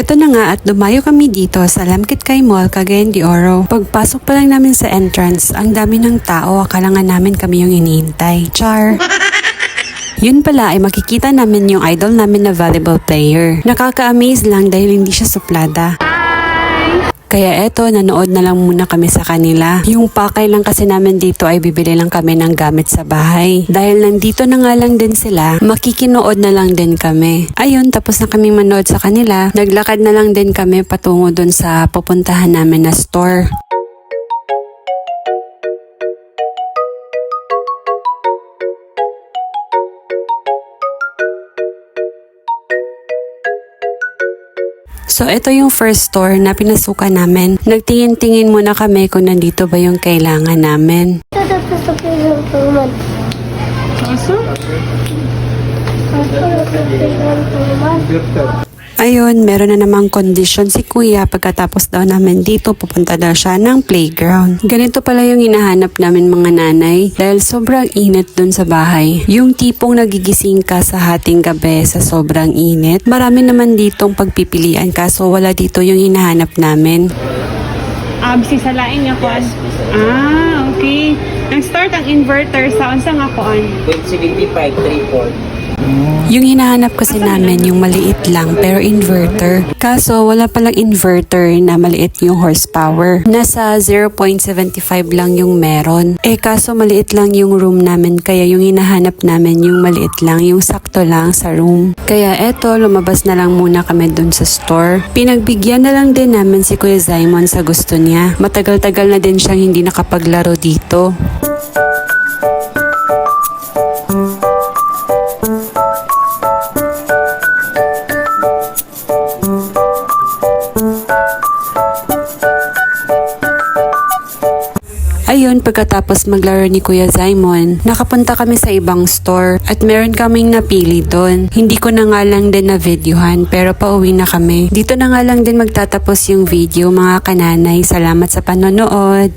Eto na nga at dumayo kami dito sa Lamkit Kay Mall, Cagayan de Oro. Pagpasok pa lang namin sa entrance, ang dami ng tao. Akala nga namin kami yung iniintay. Char! Yun pala ay makikita namin yung idol namin na volleyball player. Nakaka-amaze lang dahil hindi siya suplada. Kaya eto, nanood na lang muna kami sa kanila. Yung pakay lang kasi namin dito ay bibili lang kami ng gamit sa bahay. Dahil nandito na nga lang din sila, makikinood na lang din kami. Ayun, tapos na kaming manood sa kanila. Naglakad na lang din kami patungo dun sa pupuntahan namin na store. So, ito yung first store na pinasukan namin. Nagtingin-tingin muna kami kung nandito ba yung kailangan namin. Ito Ayun, meron na namang kondisyon si kuya pagkatapos daw namin dito pupunta daw siya ng playground. Ganito pala yung hinahanap namin mga nanay dahil sobrang init dun sa bahay. Yung tipong nagigising ka sa hating gabi sa sobrang init. Marami naman ditong pagpipilian kaso wala dito yung hinahanap namin. Absi sa laing nga kuan. Ah, okay. Nag-start ang inverter sa unsa nga kuan? 0.75, 3 Yung hinahanap kasi namin yung maliit lang pero inverter. Kaso wala palang inverter na maliit yung horsepower. Nasa 0.75 lang yung meron. Eh kaso maliit lang yung room namin kaya yung hinahanap namin yung maliit lang, yung sakto lang sa room. Kaya eto, lumabas na lang muna kami dun sa store. Pinagbigyan na lang din namin si Kuya Simon sa gusto niya. Matagal-tagal na din siyang hindi nakapaglaro dito. Ayun, pagkatapos maglaro ni Kuya Simon, nakapunta kami sa ibang store at meron kaming napili doon. Hindi ko na nga lang din na videohan pero pauwi na kami. Dito na nga lang din magtatapos yung video mga kananay. Salamat sa panonood.